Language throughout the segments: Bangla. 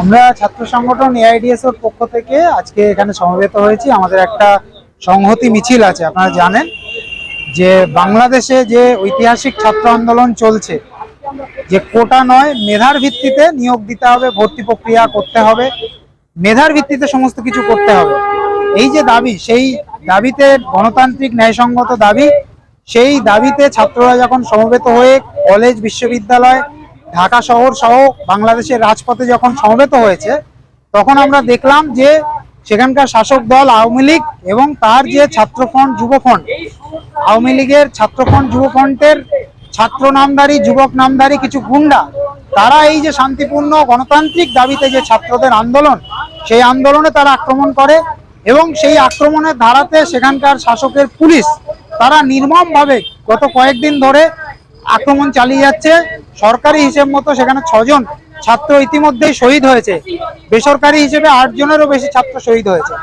আমরা ছাত্র সংগঠন এআইডিএস এর পক্ষ থেকে আজকে এখানে সমবেত হয়েছি। আমাদের একটা সংহতি মিছিল আছে, আপনারা জানেন, যে বাংলাদেশে যে ঐতিহাসিক ছাত্র আন্দোলন চলছে, যে কোটা নয়, মেধার ভিত্তিতে নিয়োগ দিতে হবে, ভর্তি প্রক্রিয়া করতে হবে, মেধার ভিত্তিতে সমস্ত কিছু করতে হবে। এই যে দাবি, সেই দাবিতে গণতান্ত্রিক ন্যায়সঙ্গত দাবি, সেই দাবিতে ছাত্ররা যখন সমবেত হয়ে কলেজ বিশ্ববিদ্যালয় ঢাকা শহর সহ বাংলাদেশের রাজপথে যখন সমবেত হয়েছে, তখন আমরা দেখলাম যে সেখানকার শাসক দল আওয়ামী লীগ এবং তার যে ছাত্রফ্রন্ট যুবফ্রন্ট আওয়ামী লীগের ছাত্রফ্রন্ট যুবফ্রন্টের ছাত্র নামদারি, যুবক নামদারি কিছু গুন্ডা, তারা এই যে শান্তিপূর্ণ গণতান্ত্রিক দাবিতে যে ছাত্রদের আন্দোলন, সেই আন্দোলনে তারা আক্রমণ করে এবং সেই আক্রমণের ধারাতে সেখানকার শাসকের পুলিশ, তারা নির্মমভাবে গত কয়েকদিন ধরে আক্রমণ চালিয়ে যাচ্ছে। সরকারি হিসেব মতো সেখানে ছজন ছাত্র ইতিমধ্যেই শহীদ হয়েছে। বেসরকারি হিসেবে আট জনেরও বেশি ছাত্র শহীদ হয়েছে।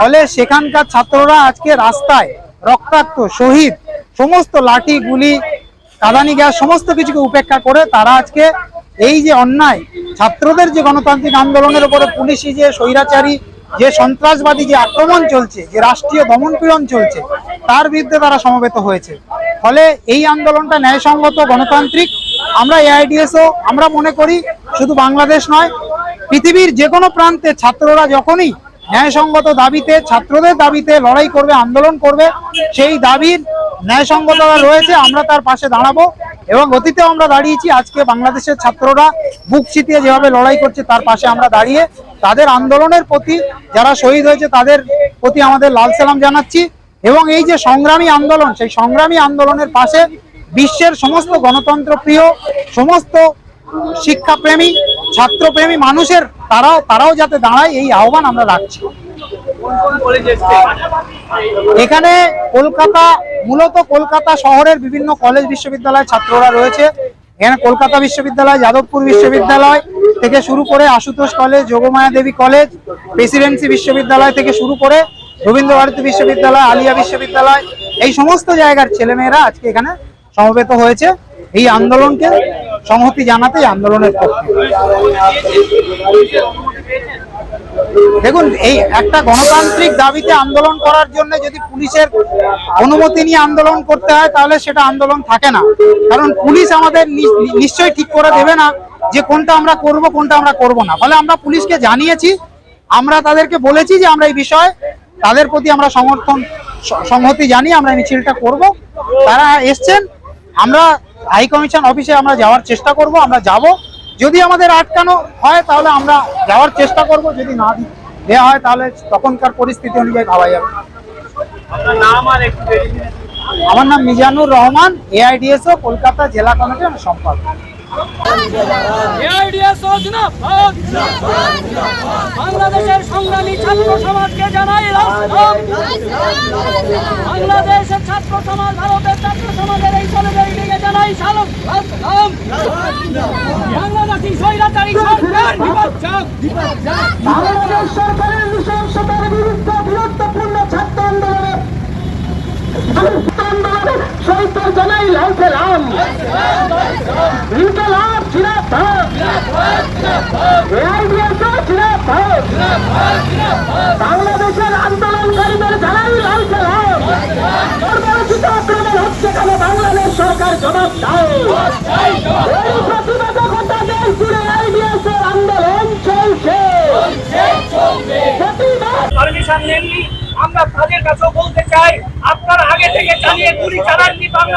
ফলে সেখানকার ছাত্ররা আজকে রাস্তায় রক্তাক্ত, শহীদ, সমস্ত লাঠি, গুলি, কাদানি গ্যাস, সমস্ত কিছুকে উপেক্ষা করে তারা আজকে এই যে অন্যায়, ছাত্রদের যে গণতান্ত্রিক আন্দোলনের উপরে পুলিশি যে স্বৈরাচারী, যে সন্ত্রাসবাদী যে আক্রমণ চলছে, যে রাষ্ট্রীয় দমনপীড়ন চলছে, তার বিরুদ্ধে তারা সমবেত হয়েছে। ফলে এই আন্দোলনটা ন্যায়সঙ্গত, গণতান্ত্রিক। আমরা এআইডিএসও, আমরা মনে করি শুধু বাংলাদেশ নয়, পৃথিবীর যে কোনো প্রান্তে ছাত্ররা যখনই ন্যায়সঙ্গত দাবিতে, ছাত্রদের দাবিতে লড়াই করবে, আন্দোলন করবে, সেই দাবির ন্যায়সঙ্গততা রয়েছে, আমরা তার পাশে দাঁড়াবো এবং অতীতেও আমরা দাঁড়িয়েছি, আজকে বাংলাদেশের ছাত্ররা বুক ছিটিয়ে যেভাবে লড়াই করছে, তার পাশে আমরা দাঁড়িয়ে তাদের আন্দোলনের প্রতি যারা শহীদ হয়েছে, তাদের প্রতি আমাদের লাল সালাম জানাচ্ছি। এবং এই যে সংগ্রামী আন্দোলন, সেই সংগ্রামী আন্দোলনের পাশে বিশ্বের সমস্ত গণতন্ত্র প্রিয়, সমস্ত শিক্ষাপ্রেমী, ছাত্রপ্রেমী মানুষের তারাও তারাও যাতে দাঁড়ায়, এই আহ্বান আমরা রাখছি। এখানে কলকাতা, মূলত কলকাতা শহরের বিভিন্ন কলেজ বিশ্ববিদ্যালয়ের ছাত্ররা রয়েছে। এখানে কলকাতা বিশ্ববিদ্যালয়, যাদবপুর বিশ্ববিদ্যালয় থেকে শুরু করে Ashutosh college Jogamaya Devi college, Presidency বিশ্ববিদ্যালয় থেকে শুরু করে রবীন্দ্র ভারতী বিশ্ববিদ্যালয়, আলিয়া বিশ্ববিদ্যালয়, এই সমস্ত জায়গার ছেলেমেয়েরা আজকে এখানে সমবেত হয়েছে। এই আন্দোলনকে সংহতি জানাতে আন্দোলনের পক্ষে। দেখুন, এই একটা গণতান্ত্রিক দাবিতে আন্দোলন করার জন্য যদি পুলিশের অনুমতি নিয়ে আন্দোলন করতে হয়, তাহলে সেটা আন্দোলন থাকে না। কারণ পুলিশ আমাদের নিশ্চয়ই ঠিক করে দেবে না যে কোনটা আমরা করব, কোনটা আমরা করব না। ফলে আমরা পুলিশকে জানিয়েছি, আমরা তাদেরকে বলেছি যে আমরা এই বিষয়ে তাদের প্রতি আমরা সমর্থন সংহতি জানিয়ে আমরা মিছিলটা করব। তারা এসছেন আমরা হাই কমিশন অফিসে আমরা যাওয়ার চেষ্টা করব আমরা যাব। যদি আমাদের আটকানো হয় তাহলে আমরা যাওয়ার চেষ্টা করব যদি না দেওয়া হয় তাহলে তখনকার পরিস্থিতি অনুযায়ী ভাবা যাবে। আমার নাম মিজানুর রহমান এআইডিএসও কলকাতা জেলা কমিটির আমি সম্পাদক। বাংলাদেশের সংগ্রামী ছাত্র সমাজকে জানাই বাংলাদেশের ছাত্র সমাজ, ভারতের ছাত্র সমাজের এই সলিডারিটিকে জানাই সালাম। বাংলাদেশি স্বৈরাচারী সরকার বাংলাদেশ সরকারের নৃশংসতার বিরুদ্ধে বীরত্বপূর্ণ ছাত্র আন্দোলনে আন্দোলনে শহীদদের জানাই লাল ইনকালাব জিন্দাবাদ এআইডিএস জিন্দাবাদ বাংলাদেশের আন্দোলনকারীদের জানাই লাল সালাম পরিচিত আক্রমণ হচ্ছে কেন বাংলাদেশ সরকার জবাব দাও। এই প্রতিবাদে গোটা দেশ জুড়ে আইডিএস এর আন্দোলন চলছে। পারমিশন নেননি আমরা তাদের কাছেও বলতে চাই আপনারা আগে থেকে জানিয়ে গুলি চালাননি বাংলা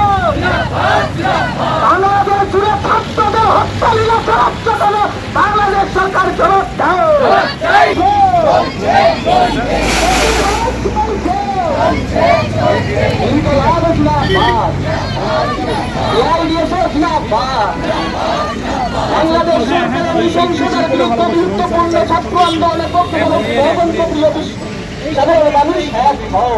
বাংলাদেশ জুড়ে ছাত্রদের কেন বাংলাদেশ সরকার জবাব দাও। বাংলাদেশ সরকারের নৃশংসতার বিরুদ্ধে গুরুত্বপূর্ণ ছাত্র আন্দোলনের পক্ষে সাধারণ মানুষ এক হও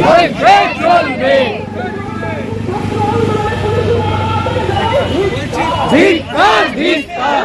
চলবে। চলবে। ধিকার ধিকার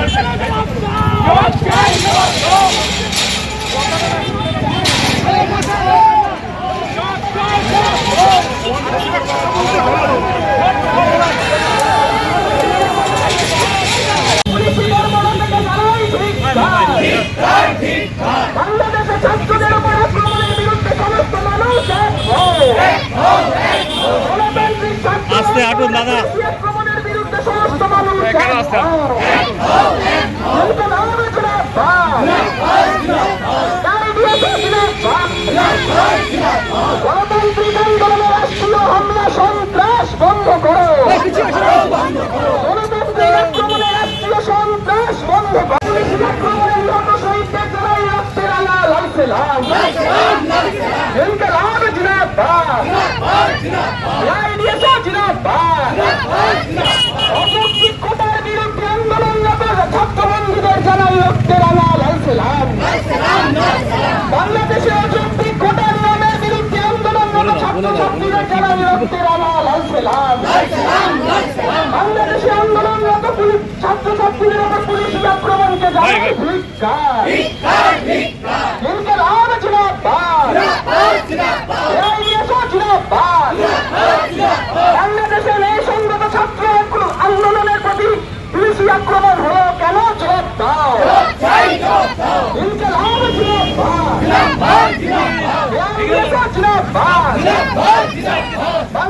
বাংলাদেশের ছাত্রদের উপর আক্রমণের বিরুদ্ধে সমস্ত মানুষ এক হও। গণতান্ত্রিক ছাত্র আস্তে হাঁটুন, দাদা। আক্রমণের বিরুদ্ধে সমস্ত মানুষ এক হও। ইনকলাব জিন্দাবাদ। নারী দিবস জিন্দাবাদ। গণতান্ত্রিক রাষ্ট্রীয় হামলা সন্ত্রাস বন্ধ করো গণতান্ত্রিক আক্রমণে রাষ্ট্রীয় সন্ত্রাস বন্ধ করো পুলিশের আক্রমণে নিহত শহীদদের জানাই রক্তের আলা লাল সালাম ইনকলাব জিন্দাবাদ আইডিএসও জিন্দাবাদ অযৌক্তিক কোটার বিরুদ্ধে আন্দোলনরত ছাত্র বন্ধুদের জানাই রক্তের আলা লাল সালাম বাংলাদেশে অযৌক্তিক কোটার নিয়মের বিরুদ্ধে আন্দোলনরত ছাত্র ছাত্রীদের জানাই রক্তের আলা লাল সালাম বাংলাদেশে আন্দোলনরত পুলিশ ছাত্র ছাত্রীদের উপর পুলিশি আক্রমণকে জানাই ধিক্কার ইনকলাব জিন্দাবাদ বাংলাদেশের এই সংগত ছাত্র আন্দোলনের প্রতি পুলিশি আক্রমণ হলো কেন জবাব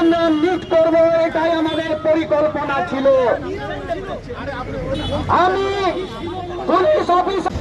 আমরা লিড করব এটাই আমাদের পরিকল্পনা ছিল। আমি পুলিশ অফিসার